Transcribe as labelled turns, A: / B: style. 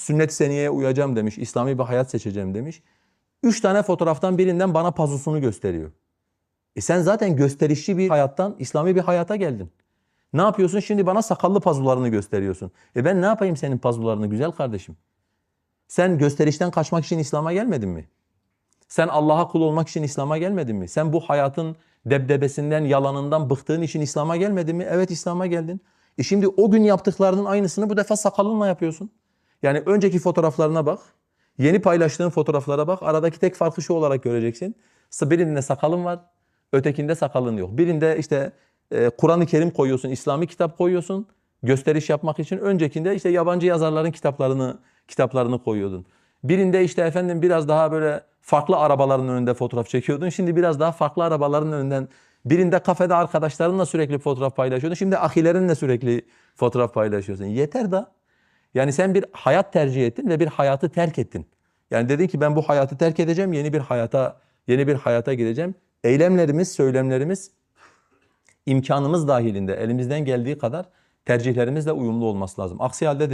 A: sünnet-i seniyeye uyacağım demiş, İslami bir hayat seçeceğim demiş. Üç tane fotoğraftan birinden bana pazusunu gösteriyor. E sen zaten gösterişçi bir hayattan İslami bir hayata geldin. Ne yapıyorsun? Şimdi bana sakallı pazularını gösteriyorsun. E ben ne yapayım senin pazularını güzel kardeşim? Sen gösterişten kaçmak için İslam'a gelmedin mi? Sen Allah'a kul olmak için İslam'a gelmedin mi? Sen bu hayatın debdebesinden, yalanından bıktığın için İslam'a gelmedin mi? Evet İslam'a geldin. E şimdi o gün yaptıklarının aynısını bu defa sakalınla yapıyorsun. Yani önceki fotoğraflarına bak. Yeni paylaştığın fotoğraflara bak. Aradaki tek farkı şu olarak göreceksin. Birinde sakalın var, ötekinde sakalın yok. Birinde işte e, Kur'an-ı Kerim koyuyorsun, İslami kitap koyuyorsun. Gösteriş yapmak için. Öncekinde işte yabancı yazarların kitaplarını kitaplarını koyuyordun. Birinde işte efendim biraz daha böyle farklı arabaların önünde fotoğraf çekiyordun. Şimdi biraz daha farklı arabaların önünden birinde kafede arkadaşlarınla sürekli fotoğraf paylaşıyordun. Şimdi ahilerinle sürekli fotoğraf paylaşıyorsun. Yeter da. Yani sen bir hayat tercih ettin ve bir hayatı terk ettin. Yani dedin ki ben bu hayatı terk edeceğim, yeni bir hayata yeni bir hayata gireceğim. Eylemlerimiz, söylemlerimiz imkanımız dahilinde elimizden geldiği kadar tercihlerimizle uyumlu olması lazım. Aksi halde